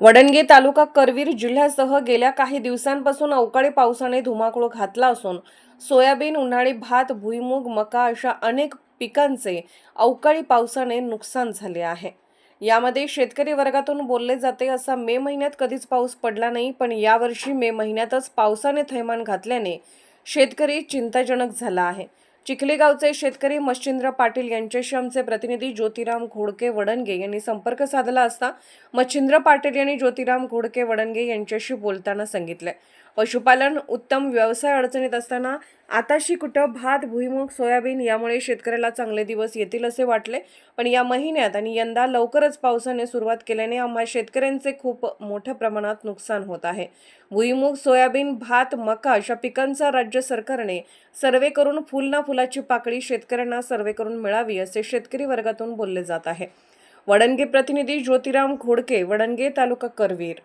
वडणगे तालुका करवीर जिल्ह्यासह गेल्या काही दिवसांपासून अवकाळी पावसाने धुमाकूळ घातला असून सोयाबीन उन्हाळी भात भुईमूग मका अशा अनेक पिकांचे अवकाळी पावसाने नुकसान झाले आहे. यामध्ये शेतकरी वर्गातून बोलले जाते असा मे महिन्यात कधीच पाऊस पडला नाही पण यावर्षी मे महिन्यातच पावसाने थैमान घातल्याने शेतकरी चिंताजनक झाला आहे. चिखलेगावचे शेतकरी मच्छिंद्र पाटील यांच्याशी आमचे प्रतिनिधी ज्योतिराम घोडके वडणगे यांनी संपर्क साधला असता मच्छिंद्र पाटील यांनी ज्योतिराम घोडके वडणगे यांच्याशी बोलताना सांगितले. पशुपालन उत्तम व्यवसाय अडचणीत असताना आताशी कुठं भात भुईमूग सोयाबीन यामुळे शेतकऱ्याला चांगले दिवस येतील असे वाटले. पण या महिन्यात आणि यंदा लवकरच पावसाने सुरुवात केल्याने आम्हा शेतकऱ्यांचे खूप मोठ्या प्रमाणात नुकसान होत आहे. भुईमूग सोयाबीन भात मका अशा पिकांचा राज्य सरकारने सर्वे करून फुल ना फुलाची पाकळी शेतकऱ्यांना सर्वे करून मिळावी असे शेतकरी वर्गातून बोलले जात आहे. वडणगे प्रतिनिधी ज्योतिराम घोडके वडणगे तालुका करवीर.